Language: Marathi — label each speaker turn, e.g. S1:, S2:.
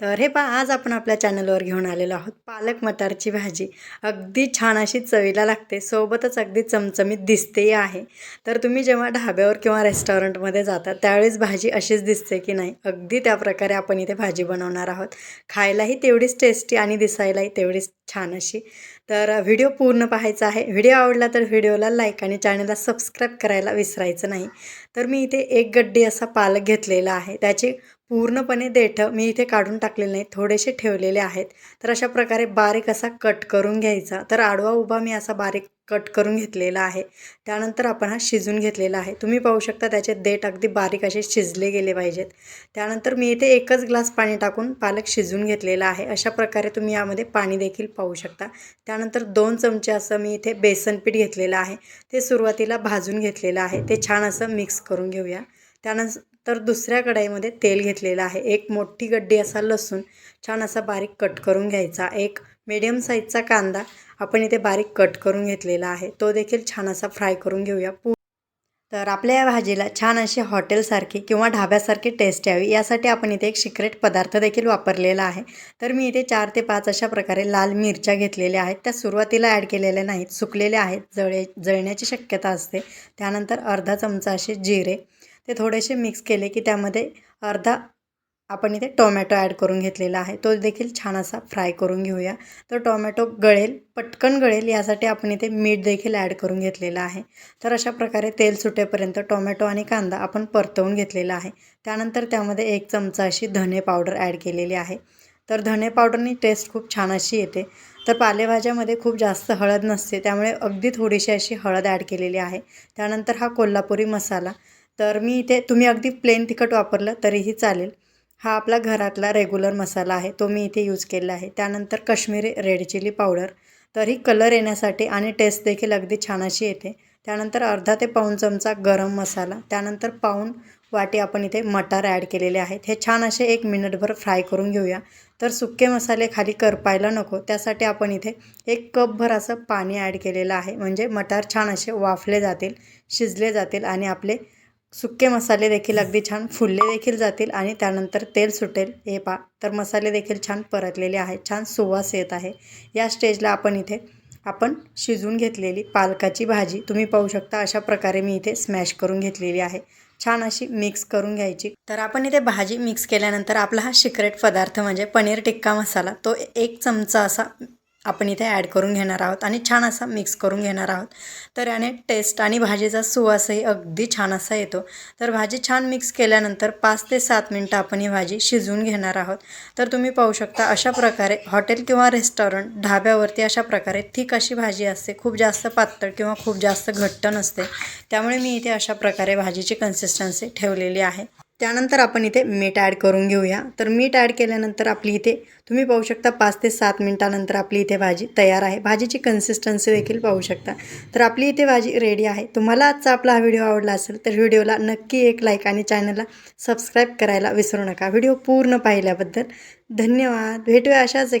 S1: तर हे पहा आज आपण आपल्या चॅनलवर घेऊन आलेलो आहोत पालक मटारची भाजी. अगदी छान अशी चवीला लागते सोबतच अगदी चमचमीत दिसतेही आहे. तर तुम्ही जेव्हा ढाब्यावर किंवा रेस्टॉरंटमध्ये जाता त्यावेळेस भाजी अशीच दिसते की नाही? अगदी त्या प्रकारे आपण इथे भाजी बनवणार आहोत. खायलाही तेवढीच टेस्टी आणि दिसायलाही तेवढीच छान अशी. तर व्हिडिओ पूर्ण पाहायचा आहे. व्हिडिओ आवडला तर व्हिडिओला लाईक आणि चॅनलला सबस्क्राईब करायला विसरायचं नाही. तर मी इथे एक गड्डी असा पालक घेतलेला आहे. त्याचे पूर्णपणे देठं मी इथे काढून टाकलेले नाही थोडेसे ठेवलेले आहेत. तर अशा प्रकारे बारीक असा कट करून घ्यायचा. तर आडवा उभा मी असा बारीक कट करून घेतलेला आहे. त्यानंतर आपण हा शिजून घेतलेला आहे. तुम्ही पाहू शकता त्याचे देठ अगदी बारीक असे शिजले गेले पाहिजेत. त्यानंतर मी इथे एकच ग्लास पाणी टाकून पालक शिजून घेतलेला आहे. अशा प्रकारे तुम्ही यामध्ये पाणी देखील पाहू शकता. त्यानंतर दोन चमचे असं मी इथे बेसनपीठ घेतलेलं आहे. ते सुरुवातीला भाजून घेतलेलं आहे. ते छान असं मिक्स करून घेऊया. त्यानंतर दुसऱ्या कढईमध्ये तेल घेतलेलं आहे. एक मोठी गड्डी असा लसूण छान असा बारीक कट करून घ्यायचा. एक मीडियम साईजचा कांदा आपण इथे बारीक कट करून घेतलेला आहे. तो देखील छान असा फ्राय करून घेऊया. पू तर आपल्या या भाजीला छान अशी हॉटेलसारखी किंवा ढाब्यासारखी टेस्ट यावी. यासाठी आपण इथे एक सिक्रेट पदार्थ देखील वापरलेला आहे. तर मी इथे चार ते पाच अशा प्रकारे लाल मिरच्या घेतलेल्या आहेत. त्या सुरुवातीला ॲड केलेल्या नाहीत सुकलेल्या आहेत. जळे जळण्याची शक्यता असते. त्यानंतर अर्धा चमचा असे जिरे. ते थोडेसे मिक्स केले की त्यामध्ये अर्धा आपण इथे टोमॅटो ॲड करून घेतलेला आहे. तो देखील छान असा फ्राय करून घेऊया. तर टोमॅटो गळेल पटकन गळेल यासाठी आपण इथे मीठ देखील ॲड करून घेतलेलं आहे. तर अशा प्रकारे तेल सुटेपर्यंत टोमॅटो आणि कांदा आपण परतवून घेतलेला आहे. त्यानंतर त्यामध्ये एक चमचा अशी धने पावडर ॲड केलेली आहे. तर धने पावडरनी टेस्ट खूप छान अशी येते. तर पालेभाज्यामध्ये खूप जास्त हळद नसते त्यामुळे अगदी थोडीशी अशी हळद ॲड केलेली आहे. त्यानंतर हा कोल्हापुरी मसाला. तर मी इथे तुम्ही अगदी प्लेन तिखट वापरलं तरीही चालेल. हा आपला घरातला रेग्युलर मसाला आहे. तो मी इथे यूज केला आहे. त्यानंतर काश्मीरी रेड चिली पावडर तर ही कलर येण्यासाठी आणि टेस्ट देखील अगदी छान अशी येते. त्यानंतर अर्धा ते पाऊण चमचा गरम मसाला. त्यानंतर पाऊण वाटी आपण इथे मटार ॲड केलेले आहेत. हे छान असे एक मिनिटभर फ्राय करून घेऊया. तर सुके मसाले खाली करपायला नको. त्यासाठी आपण इथे एक कपभर असं पाणी ॲड केलेलं आहे. म्हणजे मटार छान असे वाफले जातील शिजले जातील आणि आपले सुके मसाले देखील अगदी छान फुलले देखील जातील आणि त्यानंतर तेल सुटेल. हे पा तर मसाले देखील छान परतलेले आहेत छान सुवास येत आहे. या स्टेजला आपण इथे आपण शिजून घेतलेली पालकाची भाजी तुम्ही पाहू शकता अशा प्रकारे मी इथे स्मॅश करून घेतलेली आहे. छान अशी मिक्स करून घ्यायची. तर आपण इथे भाजी मिक्स केल्यानंतर आपला हा सिक्रेट पदार्थ म्हणजे पनीर टिक्का मसाला तो एक चमचा असा आपण इथे ॲड करून घेणार आहोत आणि छान असा मिक्स करून घेणार आहोत. तर याने टेस्ट आणि भाजीचा सुवासही अगदी छान असा येतो. तर भाजी छान मिक्स केल्यानंतर पाच ते सात मिनटं आपण ही भाजी शिजवून घेणार आहोत. तर तुम्ही पाहू शकता अशा प्रकारे हॉटेल किंवा रेस्टॉरंट ढाब्यावरती अशा प्रकारे थिक अशी भाजी असते. खूप जास्त पातळ किंवा खूप जास्त घट्ट नसते. त्यामुळे मी इथे अशा प्रकारे भाजीची कन्सिस्टन्सी ठेवलेली आहे. त्यानंतर आपण इथे मीठ ॲड करून घेऊया. तर मीठ ॲड केल्यानंतर आपली इथे तुम्ही पाहू शकता पाच ते सात मिनटानंतर आपली इथे भाजी तयार आहे. भाजीची कन्सिस्टन्सी देखील पाहू शकता. तर आपली इथे भाजी रेडी आहे. तुम्हाला आजचा आपला हा व्हिडिओ आवडला असेल तर व्हिडिओला नक्की एक लाईक आणि चॅनलला सबस्क्राईब करायला विसरू नका. व्हिडिओ पूर्ण पाहिल्याबद्दल धन्यवाद. भेटूया अशाच एका